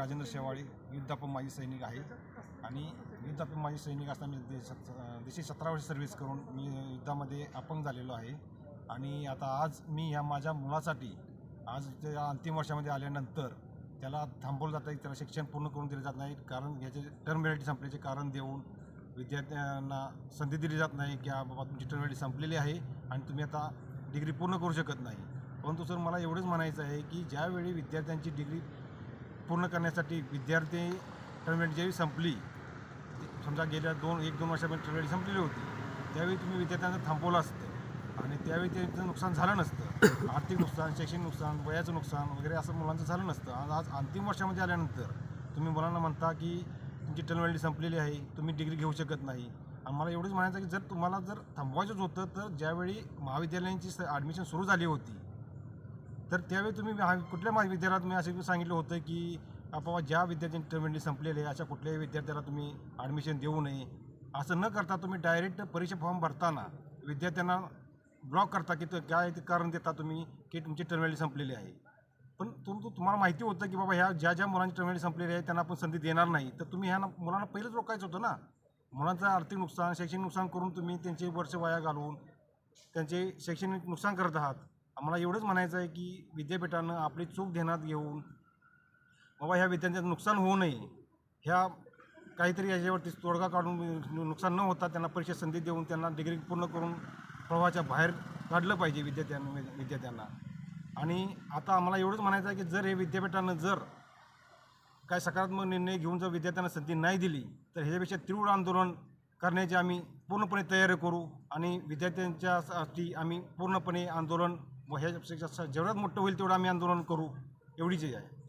राजेंद्र शेवाळी युद्धापन माजी सैनिक आहे आणि युद्धापन माजी सैनिक असताना मी देश देशी सतरा वर्ष सर्व्हिस करून मी युद्धामध्ये अपंग झालेलो आहे. आणि आता आज मी ह्या माझ्या मुलासाठी आज त्या अंतिम वर्षामध्ये आल्यानंतर त्याला थांबवलं जातं त्याला शिक्षण पूर्ण करून दिलं जात नाही. कारण याचे टर्म व्हॅलिटी संपल्याचे कारण देऊन विद्यार्थ्यांना संधी दिली जात नाही की बाबा तुमची टर्म व्हॅलिटी संपलेली आहे आणि तुम्ही आता डिग्री पूर्ण करू शकत नाही. परंतु सर मला एवढंच म्हणायचं आहे की ज्यावेळी विद्यार्थ्यांची डिग्री पूर्ण करण्यासाठी विद्यार्थी टर्मिनेट ज्यावेळी संपली समजा गेल्या दोन एक दोन वर्षामध्ये टर्मिनेट संपलेली होती त्यावेळी तुम्ही विद्यार्थ्यांना थांबवलं असतं. आणि त्यावेळी त्यांचं नुकसान झालं नसतं. आर्थिक नुकसान शैक्षणिक नुकसान वयाचं नुकसान वगैरे असं मुलांचं झालं नसतं. आज आज अंतिम वर्षामध्ये आल्यानंतर तुम्ही मुलांना म्हणता की तुमची टर्मिनेटी संपलेली आहे तुम्ही डिग्री घेऊ शकत नाही. आणि मला एवढंच म्हणायचं आहे की जर तुम्हाला जर थांबवायचंच होतं तर ज्यावेळी महाविद्यालयांची ॲडमिशन सुरू झाली होती तर त्यावेळी तुम्ही हा कुठल्या महाविद्यालयात मी असं सांगितलं होतं की बाबा ज्या विद्यार्थ्यांची टर्मिनेटी संपलेले आहे अशा कुठल्याही विद्यार्थ्याला तुम्ही ॲडमिशन देऊ नये. असं न करता तुम्ही डायरेक्ट परीक्षा फॉर्म भरताना विद्यार्थ्यांना ब्लॉक करता की तो काय ते कारण देता तुम्ही की तुमची टर्मिनेटी संपलेली आहे. पण तुम तुम्हाला माहिती होतं की बाबा ह्या ज्या ज्या मुलांची टर्मिनेटी संपलेली आहे त्यांना आपण संधी देणार नाही. तर तुम्ही ह्या मुलांना पहिलेच रोखायचं होतं ना. मुलांचं आर्थिक नुकसान शैक्षणिक नुकसान करून तुम्ही त्यांचे वर्ष वाया घालवून त्यांचे शैक्षणिक नुकसान करत आहात. आम्हाला एवढंच म्हणायचं आहे की विद्यापीठानं आपली चूक ध्यानात घेऊन बाबा ह्या विद्यार्थ्यांचं नुकसान होऊ नये. ह्या काहीतरी याच्यावरती तोडगा काढून नुकसान न होता त्यांना परीक्षा संधी देऊन त्यांना डिग्री पूर्ण करून प्रवाहाच्या बाहेर काढलं पाहिजे विद्यार्थ्यांना विद्यार्थ्यांना. आणि आता आम्हाला एवढंच म्हणायचं आहे की जर हे विद्यापीठानं जर काय सकारात्मक निर्णय घेऊन जर विद्यार्थ्यांना संधी नाही दिली तर ह्याच्यापेक्षा तीव्र आंदोलन करण्याची आम्ही पूर्णपणे तयारी करू आणि विद्यार्थ्यांच्यासाठी आम्ही पूर्णपणे आंदोलन व ह्याच्यापेक्षा जेवढ्यात मोठं होईल तेवढं आम्ही आंदोलन करू. एवढीच आहे.